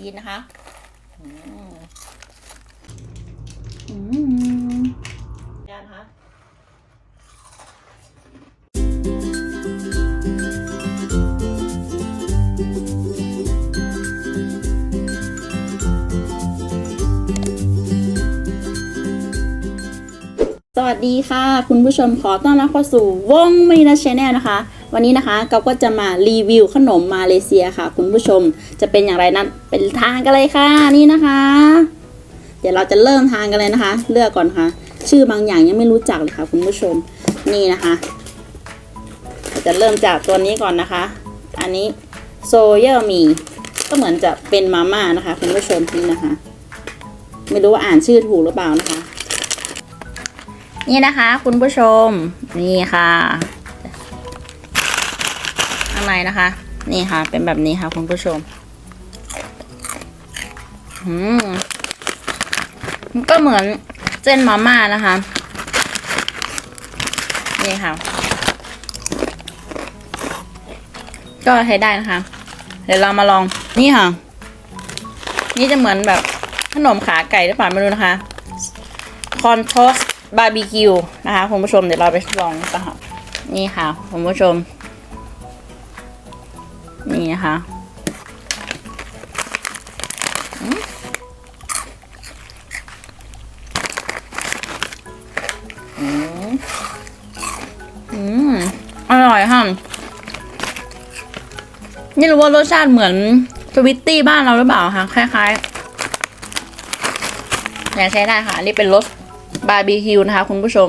ชีสนะคะอืมอืมย่านคะสวัสดีค่ะ คุณผู้ชมขอต้อนรับเข้าสู่วงมีนัชแนลนะคะ วันนี้นะคะเราก็จะมารีวิวขนมมาเลเซียค่ะ คุณผู้ชมจะเป็นอย่างไรนั้นเป็นทานกันเลยค่ะนี่นะคะ เดี๋ยวเราจะเริ่มทานกันเลยนะคะ เลือกก่อนค่ะ ชื่อบางอย่างยังไม่รู้จักเลยค่ะ คุณผู้ชมนี่นะคะเราจะเริ่มจากตัวนี้ก่อนนะคะ อันนี้โซเยอร์มีก็เหมือนจะเป็นมาม่านะคะ คุณผู้ชมนี่นะคะ ไม่รู้ว่าอ่านชื่อถูกหรือเปล่านะคะ นี่นะคะ คุณผู้ชมนี่ค่ะางในนะคะ นี่ค่ะ เป็นแบบนี้ค่ะคุณผู้ชมอืมมันก็เหมือนเส้นมาม่านะคะ นี่ค่ะ ก็ใช้ได้นะคะ เดี๋ยวเรามาลอง นี่ค่ะ นี่จะเหมือนแบบขนมขาไก่หรือเปล่าไม่รู้นะคะ คอนทอสบาร์บีคิวนะคะคุณผู้ชมเดี๋ยวเราไปลองกันค่ะ นี่ค่ะคุณผู้ชม นี่นะคะอืมอร่อยค่ะไม่รู้ว่ารสชาติเหมือนสวิตตี้บ้านเราหรือเปล่าคะคล้ายๆแต่ใช้ได้ค่ะ อันนี้เป็นรสบาร์บีคิวนะคะ คุณผู้ชม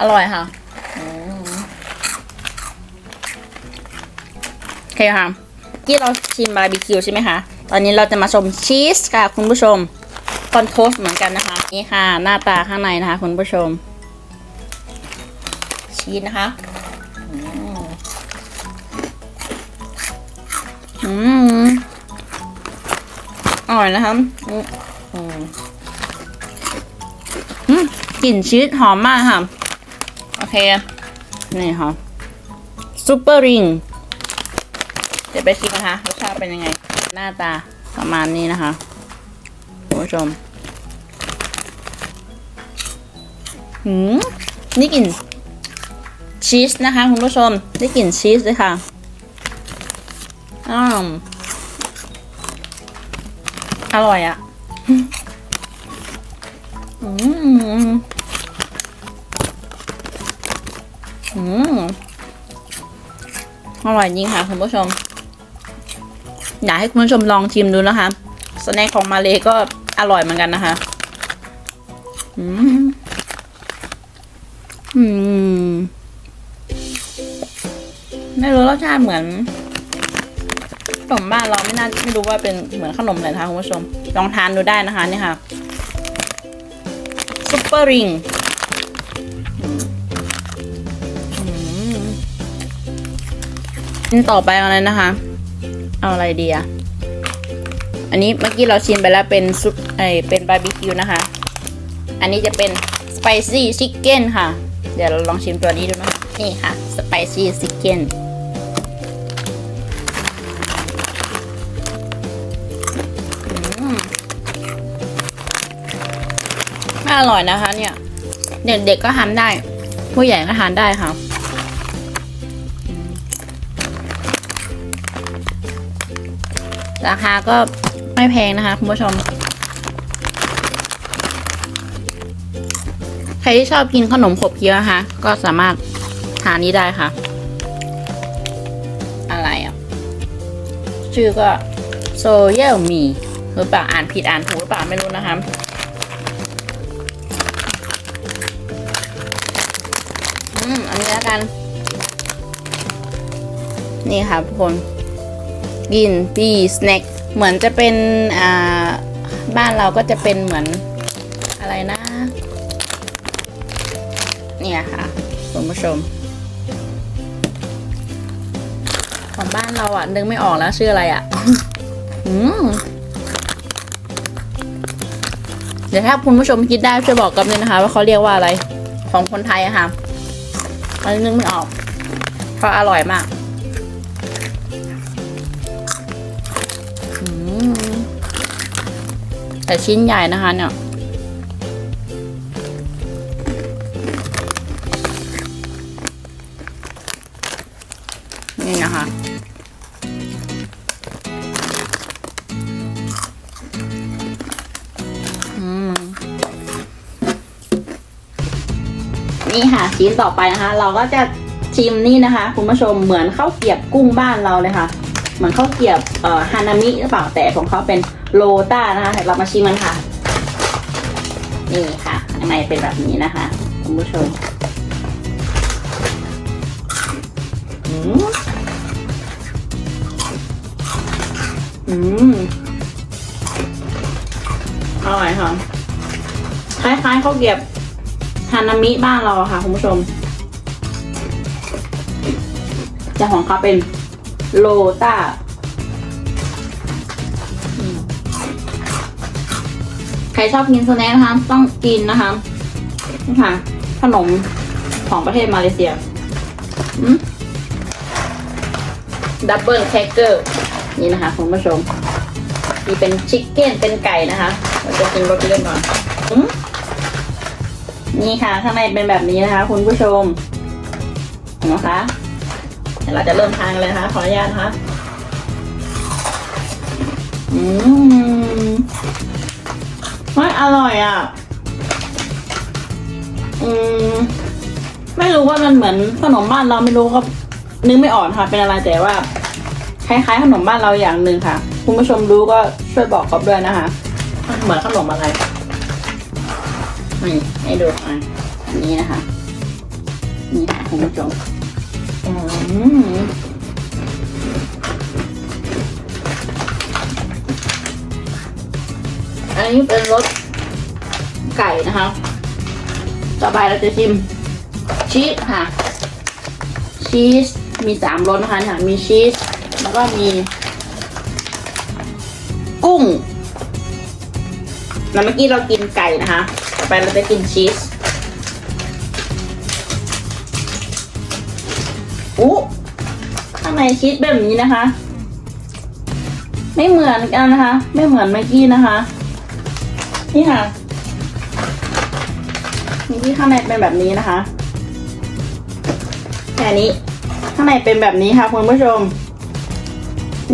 อร่อยค่ะอืมโอเคค่ะ กี้เราชิมบาร์บีคิวใช่ไหมคะ ตอนนี้เราจะมาชมชีสค่ะ คุณผู้ชมคอนโทสเหมือนกันนะคะ นี่ค่ะ หน้าตาข้างในนะคะ คุณผู้ชม ชีสนะคะอืมอร่อยนะคะอืมอืมกลิ่นชีสหอมมากค่ะ โอเค นี่ค่ะซูเปอร์ริง ดี๋ยวไปชิมนะคะรสชาติเป็นยังไง หน้าตาประมาณนี้นะคะคุณผู้ชมหืมนี่กลิ่นชีสนะคะคุณผู้ชมได้กลิ่นชีสเลยค่ะอ้าวอร่อยอะอืมอืมอร่อยจริงค่ะคุณผู้ชม อยากให้คุณผู้ชมลองชิมดูนะคะสแน็คของมาเลก็อร่อยเหมือนกันนะคะ อืมอืมไม่รู้รสชาติเหมือนขนมบ้านเราไม่น่าไม่รู้ว่าเป็นเหมือนขนมเลยนะคะคุณผู้ชม ลองทานดูได้นะคะนี่ค่ะซุปเปอร์ริงอันต่อไปอะไรนะคะ เอาอะไรดีอะอันนี้เมื่อกี้เราชิมไปแล้วเป็นซุปไอเป็นบาร์บีคิวนะคะ อันนี้จะเป็นสไปซี่ชิคเก้นค่ะ เดี๋ยวเราลองชิมตัวนี้ดูนะนี่ค่ะสไปซี่ชิคเก้นอร่อยนะคะเนี่ย เด็กๆก็ทานได้ ผู้ใหญ่ก็ทานได้ค่ะ ราคาก็ไม่แพงนะคะ คุณผู้ชม ใครที่ชอบกินขนมขบเคี้ยวนะคะ ก็สามารถทานนี้ได้ค่ะ อะไรอะ ชื่อก็โซเยลมีหรือเปล่าอ่านผิดอ่านถูกหรือเปล่าไม่รู้นะคะอืมอันนี้แล้วกัน นี่ค่ะทุกคน กินปีสแน็คเหมือนจะเป็นอ่าบ้านเราก็จะเป็นเหมือนอะไรนะ เนี่ยค่ะคุณผู้ชม ของบ้านเราอะนึกไม่ออกแล้วชื่ออะไรอะอืมเดี๋ยวถ้าคุณผู้ชมคิดได้ช่วยบอกกับด้วยนะคะ ว่าเขาเรียกว่าอะไร ของคนไทยอะค่ะอันนึกไม่ออก เพราะอร่อยมาก แต่ชิ้นใหญ่นะคะเนี่ยนี่นะคะ นี่ค่ะชิ้นต่อไปนะคะ เราก็จะชิมนี่นะคะ คุณผู้ชมเหมือนข้าวเกียบกุ้งบ้านเราเลยค่ะ เหมือนข้าวเกียบฮานามิหรือเปล่าแต่ของเขาเป็น โรต้านะคะเดี๋ยวเรามาชิมกันค่ะ นี่ค่ะข้างในเป็นแบบนี้นะคะคุณผู้ชมอืมอืมอร่อยค่ะ คล้ายๆข้าวเกรียบฮานามิบ้านเราค่ะคุณผู้ชมแต่ของเขาเป็นโลต้า ชอบกินสแน็คนะคะ ต้องกินนะคะนี่ค่ะ ขนมของประเทศมาเลเซียดับเบิลแคคเกอร์นี่นะคะคุณผู้ชมนี่เป็นชิคเก้นเป็นไก่นะคะเราจะกินรสเล่นก่อนอนี่ค่ะข้างในเป็นแบบนี้นะคะ คุณผู้ชมเห็นไหมคะเดี๋ยวเราจะเริ่มทานกันเลยนะคะขออนุญาตนะคะอืม ไม่อร่อยอะ อืม ไม่รู้ว่ามันเหมือนขนมบ้านเราไม่รู้ก็นึกไม่ออกค่ะ เป็นอะไรแต่ว่า คล้ายๆขนมบ้านเราอย่างหนึ่งค่ะ คุณผู้ชมรู้ก็ช่วยบอกกอบด้วยนะคะเหมือนขนมอะไรนี่ให้ดูอะอันนี้นะคะ นี่ค่ะคุณผู้ชมอืม นนี้เป็นรสไก่นะคะ ต่อไปเราจะชิมชีสค่ะ ชีสมีสามรสนะคะเนี่ยมีชีส แล้วก็มี กุ้ง แล้วเมื่อกี้เรากินไก่นะคะ ต่อไปเราจะกินชีสอู้ข้างในชีสแบบนี้นะคะ ไม่เหมือนกันนะคะ ไม่เหมือนเมื่อกี้นะคะ นี่ค่ะเมื่อกี้ข้างในเป็นแบบนี้นะคะแต่นี้ข้างในเป็นแบบนี้ค่ะคุณผู้ชม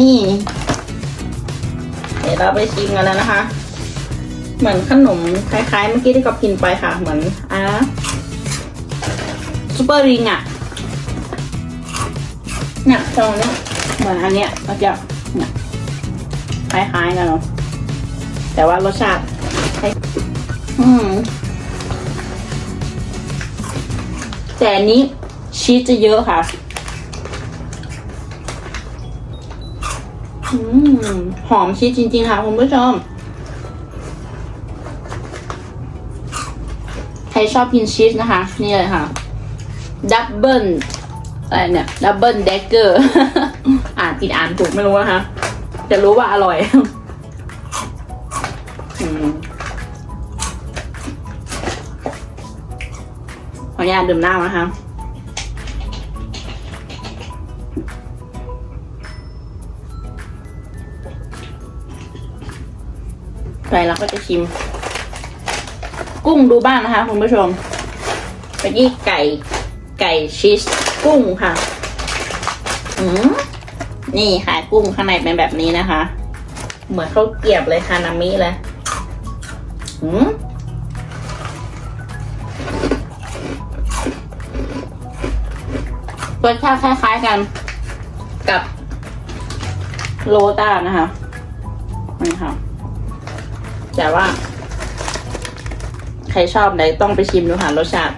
นี่ เดี๋ยวเราไปชิมกันแล้วนะคะ เหมือนขนมคล้ายๆ เมื่อกี้ที่กอบกินไปค่ะ เหมือนอะซูเปอร์ริงอะเนี่ยตรงเนี้ยเหมือนอันเนี้ยเราจะเนี่ยคล้ายๆกันเนาะแต่ว่ารสชาติ อืม แต่อันนี้ชีสจะเยอะค่ะ อืม หอมชีสจริง ๆ ค่ะคุณผู้ชม ใครชอบกินชีสนะคะ นี่เลยค่ะ ดับเบิลอะไรเนี่ย ดับเบิลเดกเกอร์ อ่านผิดอ่านถูกไม่รู้นะคะแต่รู้ว่าอร่อย ออนุญาตดื่มน้ำนะคะไปเราก็จะชิม กุ้งดูบ้างนะคะคุณผู้ชมไปที่ไก่ไก่ชีสกุ้งค่ะ อืมนี่ค่ะกุ้งข้างในเป็นแบบนี้นะคะ เหมือนเขาวเกียบเลยค่ะนามิเลย อืม รสชาติคล้าย ๆกัน กับโรต้านะคะนี่ค่ะแต่ว่า ใครชอบไหนต้องไปชิมดูค่ะรสชาติ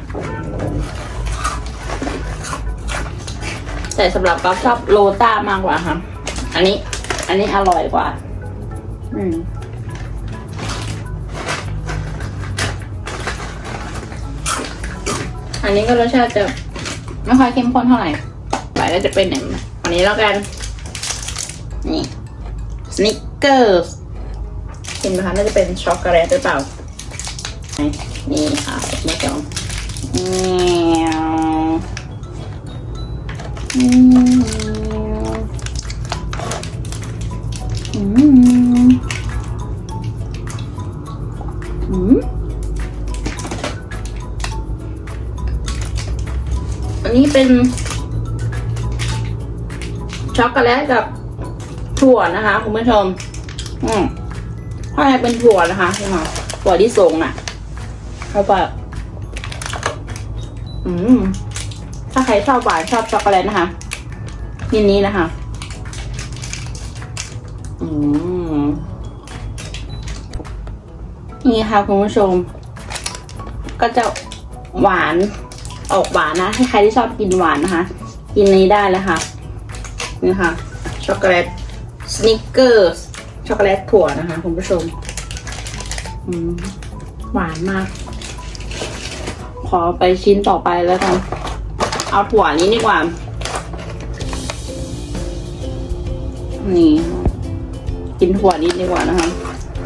แต่สำหรับก๊อฟชอบโรต้ามากกว่าค่ะ อันนี้ อันนี้อร่อยกว่า อืมอันนี้ก็รสชาติจะ ไม่ค่อยเข้มข้นเท่าไหร่ไปแล้วจะเป็นอย่างอันนี้แล้วกัน นี่สนิกเกอร์ชิมนะคะน่าจะเป็นช็อกโกแลตหรือเปล่า นี่ค่ะคุณผู้ชมแมวอืม ช็อกโกแลตกับถั่วนะคะคุณผู้ชม อืมข้างในเป็นถั่วนะคะนี่ค่ะถั่วที่สงอะเข้าไปอืม ถ้าใครชอบหวานชอบช็อกโกแลตนะคะกินนี้นะคะ อืม นี่ค่ะคุณผู้ชม ก็จะหวานออกหวานนะให้ใครที่ชอบกินหวานนะคะ กินนี้ได้แล้วค่ะ นี่ค่ะช็อกโกแลตสนิกเกอร์ช็อกโกแลตถั่วนะคะคุณผู้ชมหวานมาก ขอไปชิ้นต่อไปแล้วกัน เอาถั่วนี้ดีกว่า นี่ กินถั่วนี้ดีกว่านะคะ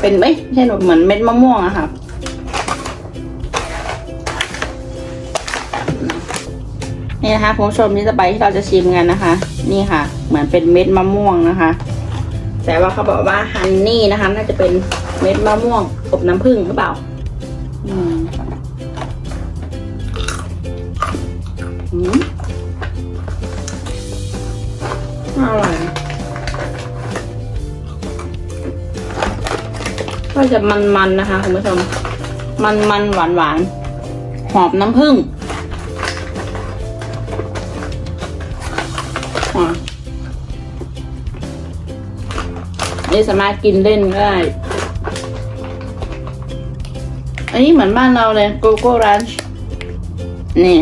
เป็นไม่ใช่หนเหมือนเม็ดมะม่วงอะค่ะ นี่นะคะคุณผู้ชมนี่สไปที่เราจะชิมกันนะคะ นี่ค่ะ เหมือนเป็นเม็ดมะม่วงนะคะ แต่ว่าเขาบอกว่าฮันนี่นะคะ น่าจะเป็นเม็ดมะม่วงอบน้ำผึ้งหรือเปล่าอืมอืมอร่อยก็จะมันๆนะคะคุณผู้ชม มันๆหวานๆหอมน้ำผึ้ง นี่สามารถกินเล่นก็ได้ อันนี้เหมือนบ้านเราเลยโกโก้รันช์นี่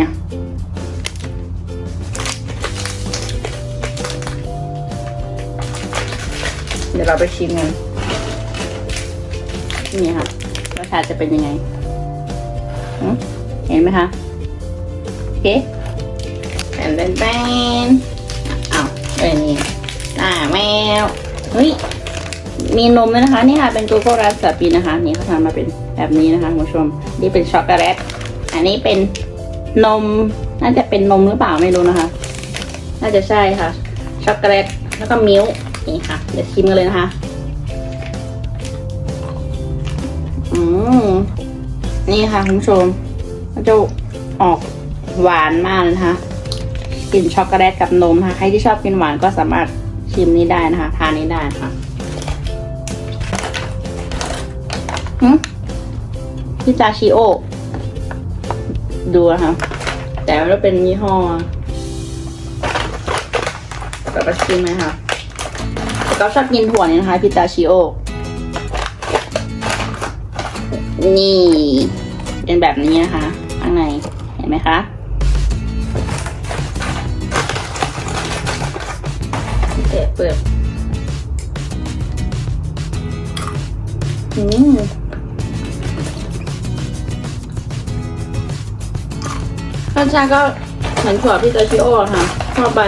เดี๋ยวเราไปชิมกันนี่ค่ะรสชาติจะเป็นยังไง เห็นไหมคะโอเคแตนแตนแตนอ้าวเอ้ยนี่หน้าแมวเฮ้ย มีนมด้วยนะคะ นี่ค่ะเป็นโกโก้รัสปีนะคะ นี่เขาทำมาเป็นแบบนี้นะคะคุณผู้ชม นี่เป็นช็อกโกแลต อันนี้เป็นนม น่าจะเป็นนมหรือเปล่าไม่รู้นะคะ น่าจะใช่ค่ะ ช็อกโกแลต แล้วก็มิ้วนี่ค่ะ เดี๋ยวชิมกันเลยนะคะ อืมนี่ค่ะคุณผู้ชมก็จะออกหวานมากนะคะกลิ่นช็อกโกแลตกับนมนะคะใครที่ชอบกินหวานก็สามารถชิมนี้ได้นะคะ ทานนี้ได้นะคะ พิซาชิโอ ดูนะคะแต่ว่าเป็นยี่ห้อกับไปชิมไหมคะแต่ก็ชอบกินถั่วนี่นะคะพิซาชิโอ นี่ เป็นแบบนี้นะคะข้างในเห็นไหมคะเปิดเปิดอืม สชาติก็เหมือนถั่วพิซาชิโอค่ะทั่วไป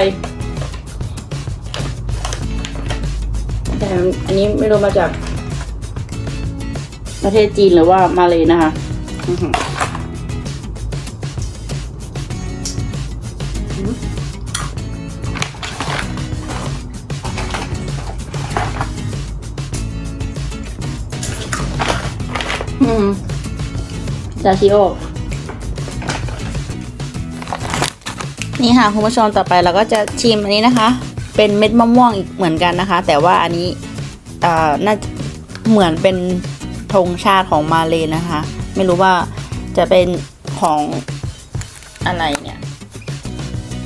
แต่อันนี้ไม่รู้มาจาก ประเทศจีนหรือว่ามาเลยนะคะอื้มซาชิโอ นี่ค่ะคุณผู้ชมต่อไปเราก็จะชิมอันนี้นะคะ เป็นเม็ดมะม่วงอีกเหมือนกันนะคะ แต่ว่าอันนี้เอ่อน่าเหมือนเป็นธงชาติของมาเลยนะคะ ไม่รู้ว่าจะเป็นของอะไรเนี่ย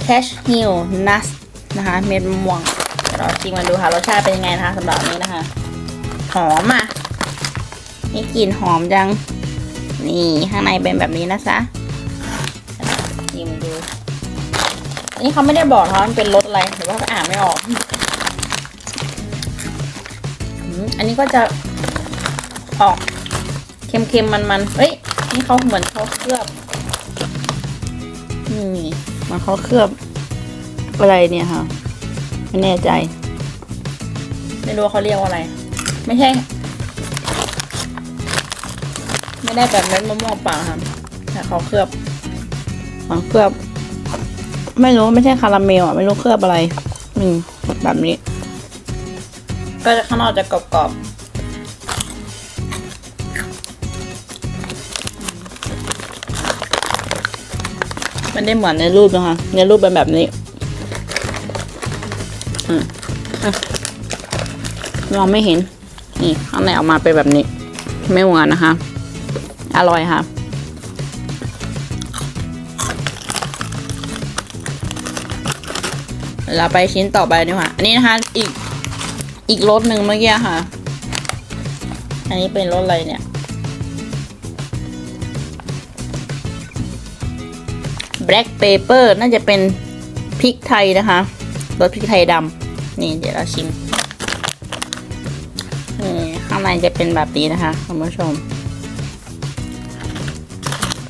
cash hill nuts นะคะ เม็ดมะม่วงเดี๋ยวเราชิมกันดูค่ะรสชาติเป็นยังไงนะคะสำหรับนนี้นะคะ หอมอะนี่กลิ่นหอมจัง นี่ข้างในเป็นแบบนี้นะจ๊ะ อันนี้เขาไม่ได้บอกนะมันเป็นรสอะไรหรือว่าอ่านไม่ออก อันนี้ก็จะออกเค็มๆมันๆเฮ้ย นี่เขาเหมือนเขาเคลือบ นี่มันเขาเคลือบอะไรเนี่ยค่ะ ไม่แน่ใจ ไม่รู้เขาเรียกว่าอะไร ไม่ใช่ ไม่ได้แบบเม็ดมะม่วงเปล่าค่ะแต่เขาเคลือบมันเคลือบ ไม่รู้ไม่ใช่คาราเมลอะไม่รู้เคลือบอะไร อืมแบบนี้ ก็จะข้างนอกจะกรอบๆอไม่ได้เหมือนในรูปนะคะ ในรูปเป็นแบบนี้อืมอมองไม่เห็น นี่ข้างในออกมาเป็นแบบนี้ ไม่เหมือนนะคะ อร่อยค่ะ เราไปชิ้นต่อไปดีกว่าอันนี้นะคะอีกอีกรสหนึ่งเมื่อกี้ค่ะ อันนี้เป็นรสอะไรเนี่ย black pepper น่าจะเป็นพริกไทยนะคะรสพริกไทยดำนี่เดี๋ยวเราชิมนี่ข้างในจะเป็นแบบนี้นะคะคุณผู้ชม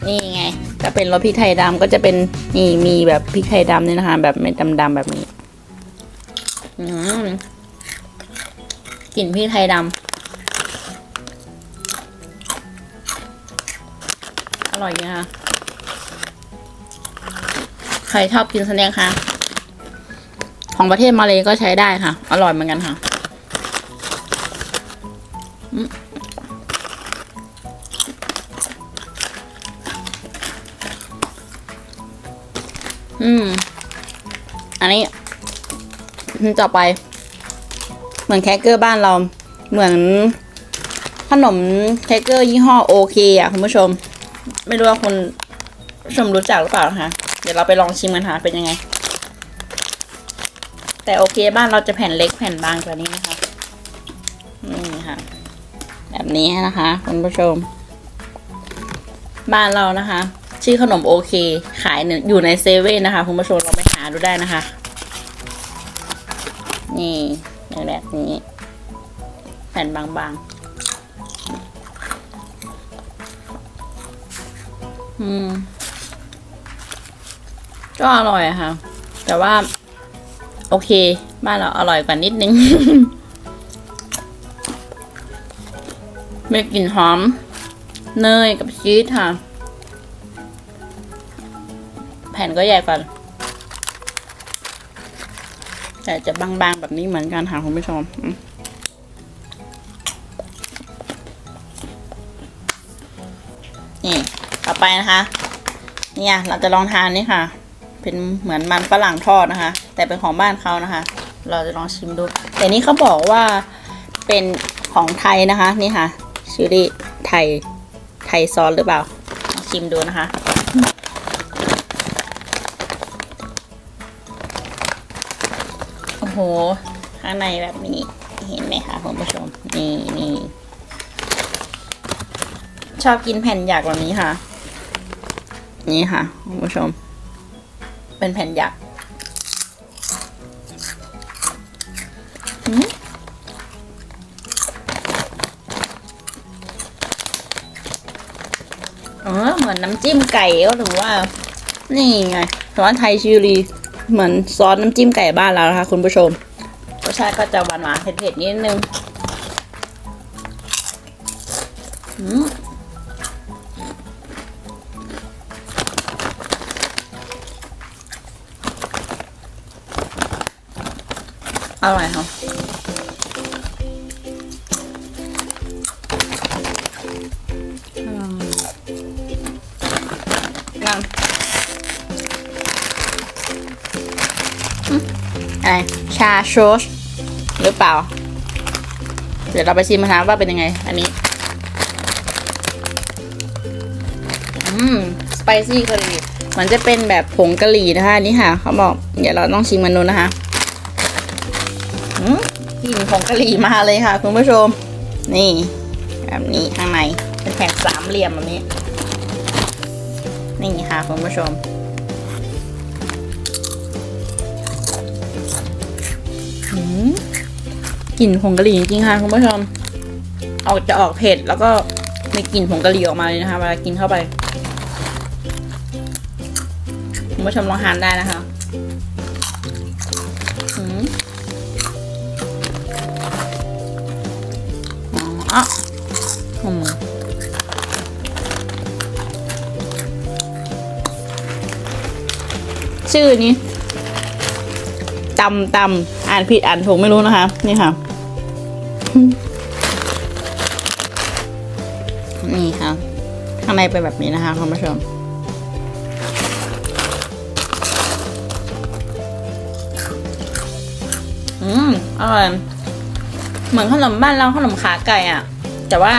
นี่ไง ก็เป็นรสพริกไทยดำก็จะเป็นนี่มีแบบพริกไทยดำเนี่ยนะคะ แบบไม่ดำๆแบบนี้อืมกลิ่นพริกไทยดำอร่อยนะคะใครชอบกินสแน็คคะของประเทศมาเลยก็ใช้ได้ค่ะ อร่อยเหมือนกันค่ะ อืม อันนี้ต่อไป เหมือนแครกเกอร์บ้านเรา เหมือนขนมแครกเกอร์ยี่ห้อโอเคอะคุณผู้ชม ไม่รู้ว่าคุณผู้ชมรู้จักหรือเปล่านะคะเดี๋ยวเราไปลองชิมกันค่ะเป็นยังไง แต่โอเคบ้านเราจะแผ่นเล็กแผ่นบางกว่านี้นะคะนี่ค่ะ แบบนี้นะคะ คุณผู้ชม บ้านเรานะคะ ชื่อขนมโอเค ขายอยู่ในเซเว่นนะคะคุณผู้ชมเราไปหาดูได้นะคะ นี่แบบนี้แผ่นบางๆ อืม ก็อร่อยค่ะ แต่ว่า โอเค บ้านเราอร่อยกว่านิดนึงมีกลิ่นหอม เนยกับชีสค่ะ ผ่นก็ใหญ่กว่าแต่จะบางๆแบบนี้เหมือนกันค่ะคุณผู้ชมอืมนี่ต่อไปนะคะเนี่ยเราจะลองทานนี่ค่ะ เป็นเหมือนมันฝรั่งทอดนะคะ แต่เป็นของบ้านเขานะคะ เราจะลองชิมดู แต่นี่เขาบอกว่าเป็นของไทยนะคะ นี่ค่ะชิลลี่ไทยไทยซอสหรือเปล่าลองชิมดูนะคะ โอ้โห ข้างในแบบนี้ เห็นไหมคะคุณผู้ชม นี่นี่ชอบกินแผ่นหยักแบบนี้ค่ะ นี่ค่ะคุณผู้ชม เป็นแผ่นหยักเออเหมือนน้ำจิ้มไก่ก็ถึงว่า นี่ไงซอสไทยชิลี เหมือนซอสน้ำจิ้มไก่บ้านเรานะคะ คุณผู้ชมรสชาติก็จะหวานหวานเผ็ดๆนิดนึงอืมอร่อยค่ะ ชาโชสหรือเปล่า เดี๋ยวเราไปชิมนะคะว่าเป็นยังไง อันนี้ อืม สไปซี่กะหรี่มันจะเป็นแบบผงกะหรี่นะคะอันนี้ค่ะ เขาบอก เดี๋ยวเราต้องชิมมันดูนะคะอืมกลิ่นของกะหรี่มาเลยค่ะ คุณผู้ชม นี่ แบบนี้ข้างในเป็นแผ่นสามเหลี่ยมแบบนี้ นี่ค่ะคุณผู้ชม กลิ่นผงกะหรี่จริงๆค่ะคุณผู้ชม ออกจะออกเผ็ดแล้วก็มีกลิ่นผงกะหรี่ออกมาเลยนะคะเวลากินเข้าไป คุณผู้ชมลองทานได้นะคะอ๋ออืมชื่อนี้ตำตำอ่านผิดอ่านถูกไม่รู้นะคะ นี่ค่ะ นี่ค่ะข้างในเป็นแบบนี้นะคะคุณผู้ชมอืมอร่อยเหมือนขนมบ้านเราขนมขาไก่อะ แต่ว่า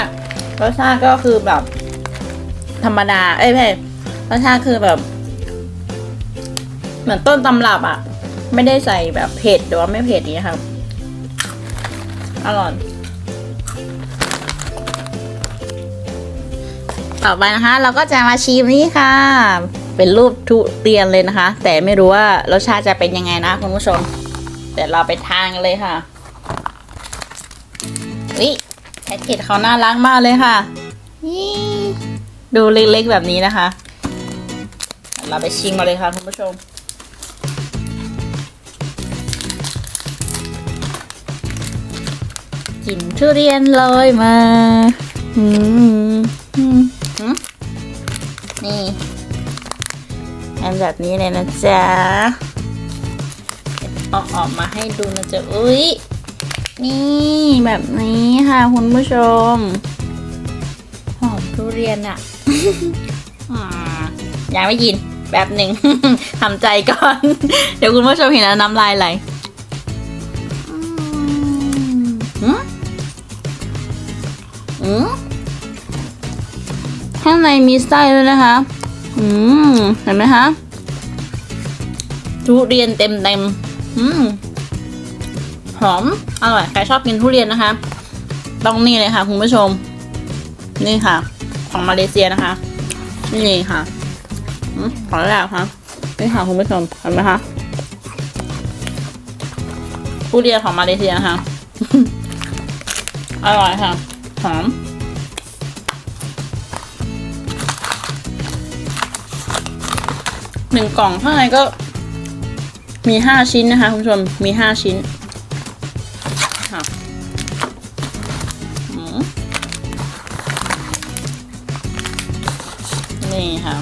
รสชาติก็คือแบบ ธรรมดา เอ้ยเพ่รสชาติคือแบบ เหมือนต้นตำรับอะ ไม่ได้ใส่แบบเผ็ดหรือว่าไม่เผ็ดนี้ครับ อร่อย ต่อไปนะคะ เราก็จะมาชิมนี่ค่ะ เป็นรูปทุเรียนเลยนะคะ แต่ไม่รู้ว่ารสชาติจะเป็นยังไงนะคุณผู้ชม แต่เราไปทานกันเลยค่ะวิแพ็กเกจเขาน่ารักมากเลยค่ะ ดูเล็กๆแบบนี้นะคะ เราไปชิมมาเลยค่ะคุณผู้ชม กลิ่นทุเรียนลอยมาอืมนี่อันแบบนี้เลยนะจ๊ะเอาออกมาให้ดูนะจ๊ะ อุ้ยนี่แบบนี้ค่ะคุณผู้ชม หอมทุเรียนอะอ่ายังไม่กินแบบหนึ่งทำใจก่อน เดี๋ยวคุณผู้ชมเห็นแล้วน้ำลายไหลหืม อืมข้างในมีไส้ด้วยนะคะ อืม เห็นไหมคะ ทุเรียนเต็มเต็มอืม หอม อร่อย ใครชอบกินทุเรียนนะคะ ต้องนี่เลยค่ะคุณผู้ชม นี่ค่ะ ของมาเลเซียนะคะ นี่ค่ะอืมขอแล้วค่ะ นี่ค่ะคุณผู้ชม เห็นไหมคะทุเรียนของมาเลเซียนะคะ อร่อยค่ะ หอม หนึ่งกล่องข้างในก็ มีห้าชิ้นนะคะ คุณผู้ชม มีห้าชิ้นค่ะนี่ค่ะ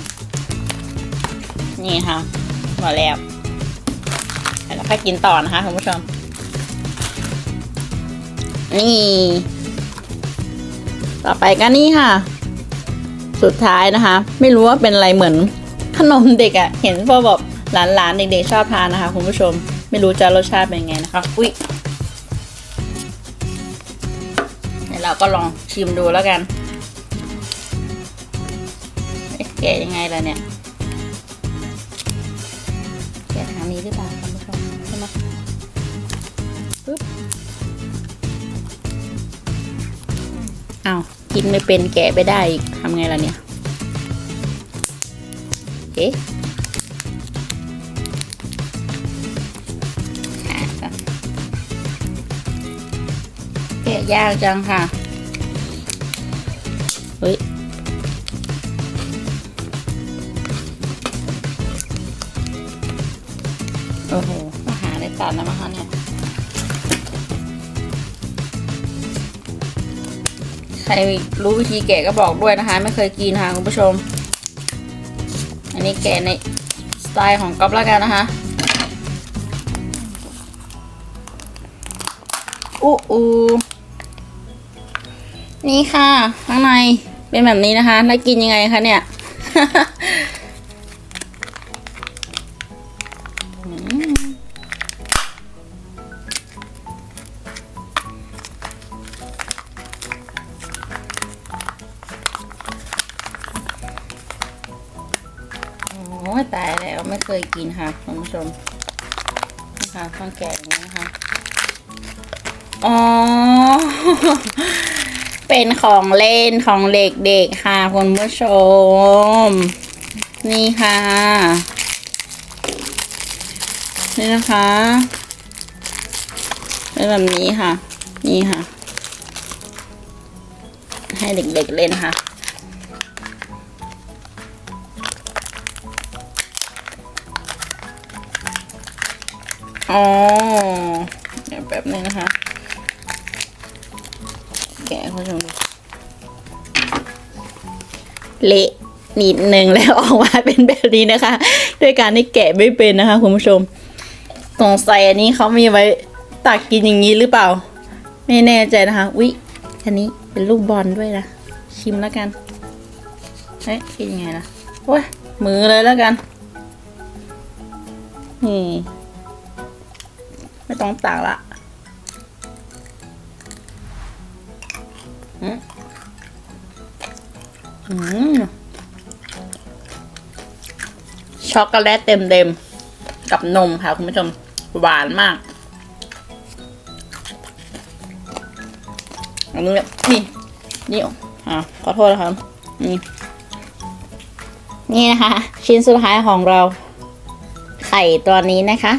นี่ค่ะหมดแล้วแล้วค่อยกินต่อนะคะคุณผู้ชม นี่ ต่อไปก็นี่ค่ะ สุดท้ายนะคะ ไม่รู้ว่าเป็นอะไรเหมือนขนมเด็กอะ่ะ เห็นพอแบบหลานๆเด็กๆชอบทานนะคะคุณผู้ชม ไม่รู้จะรสชาติเป็นไงนะคะ อุ้ยเดี๋ยวเราก็ลองชิมดูแล้วกันเอ๊ะแกะยังไงล่ะเนี่ย แกะทางนี้หรือเปล่า อ้าวกินไม่เป็นแกะไปได้อีกทำไงล่ะเนี่ยเอ๊ะหาก่อนแกะยากจังค่ะ เฮ้ยโอ้โหหาได้ตัดแล้วมั้งคะเนี่ย ใครรู้วิธีแกะก็บอกด้วยนะคะ ไม่เคยกินค่ะคุณผู้ชม อันนี้แกะในสไตล์ของก๊อฟแล้วกันนะคะอู้อูนี่ค่ะ ข้างในเป็นแบบนี้นะคะ แล้วกินยังไงคะเนี่ย เคยกินค่ะคุณผู้ชมนะคะต้องแกงนี้นะคะ อ๋อ เป็นของเล่นของเด็กๆค่ะคุณผู้ชม นี่ค่ะ นี่นะคะเป็นแบบนี้ค่ะ นี่ค่ะ ให้เด็กๆเล่นค่ะ อ๋อเดี๋ยวแป๊บนึงนะคะ แกะคุณผู้ชมดูเละนิดนึงแล้วออกมาเป็นแบบนี้นะคะ ด้วยการที่แกะไม่เป็นนะคะคุณผู้ชมสงสัยอันนี้เขามีไว้ตักกินอย่างนี้หรือเปล่า ไม่แน่ใจนะคะอุ๊ยอันนี้เป็นลูกบอลด้วยนะชิมแล้วกันเฮ้ยกินยังไงล่ะโอ้ยมือเลยแล้วกันนี่ ไม่ต้องตากละอืมอืมช็อกโกแลตเต็มเต็มกับนมค่ะคุณผู้ชมหวานมากอันนี้นี่นี่อะขอโทษนะครับนี่นี่นะคะ ชิ้นสุดท้ายของเรา ไข่ตัวนี้นะคะ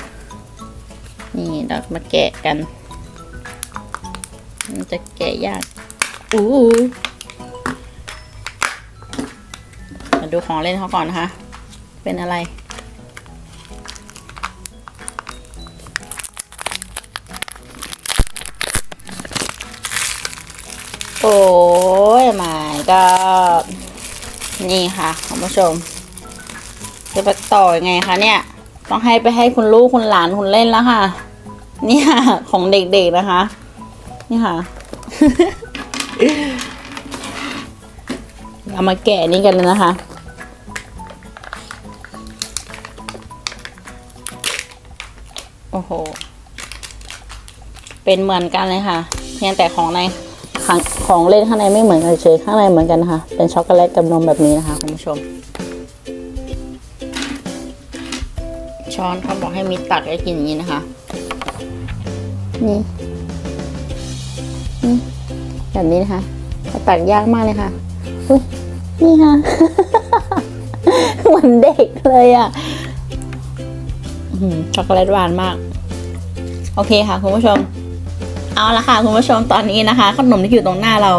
นี่เรามาแกะกัน มันจะแกะยาก อู้มาดูของเล่นเขาก่อนนะคะ เป็นอะไร โอ้ยหมายก็นี่ค่ะคุณผู้ชมจะไปต่อยังไงคะเนี่ย ต้องให้ไปให้คุณลูกคุณหลานคุณเล่นแล้วค่ะ เนี่ยของเด็กๆนะคะ นี่ค่ะ เอามาแกะนี่กันเลยนะคะโอ้โห เป็นเหมือนกันเลยค่ะ เพียงแต่ของในของของเล่นข้างในไม่เหมือนกันเฉยข้างในเหมือนกันนะคะเป็นช็อกโกแลตกับนมแบบนี้นะคะคุณผู้ชม ช้อนเขาบอกให้มีตักให้กินอย่างนี้นะคะ นี่นี่แบบนี้นะคะตักยากมากเลยค่ะอุ้ยนี่ค่ะเหมือนเด็กเลยอะช็อกโกแลตหวานมาก โอเคค่ะคุณผู้ชม เอาละค่ะคุณผู้ชมตอนนี้นะคะ ขนมที่อยู่ตรงหน้าเรา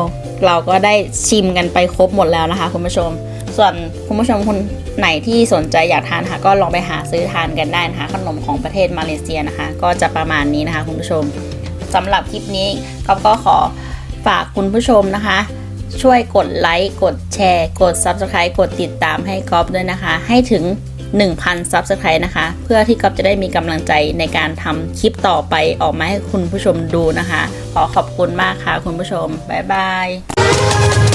เราก็ได้ชิมกันไปครบหมดแล้วนะคะ คุณผู้ชม ส่วนคุณผู้ชมคนไหนที่สนใจอยากทานค่ะ ก็ลองไปหาซื้อทานกันได้นะคะ ขนมของประเทศมาเลเซียนะคะ ก็จะประมาณนี้นะคะคุณผู้ชมสำหรับคลิปนี้ก็ก็ขอฝากคุณผู้ชมนะคะ ช่วยกดไลค์กดแชร์ กด Subscribe กดติดตามให้ก๊อฟด้วยนะคะ ให้ถึง 1,000 Subscribe นะคะ เพื่อที่ก๊อฟจะได้มีกำลังใจในการทำคลิปต่อไปออกมาให้คุณผู้ชมดูนะคะ ขอขอบคุณมากค่ะคุณผู้ชม บ๊ายบาย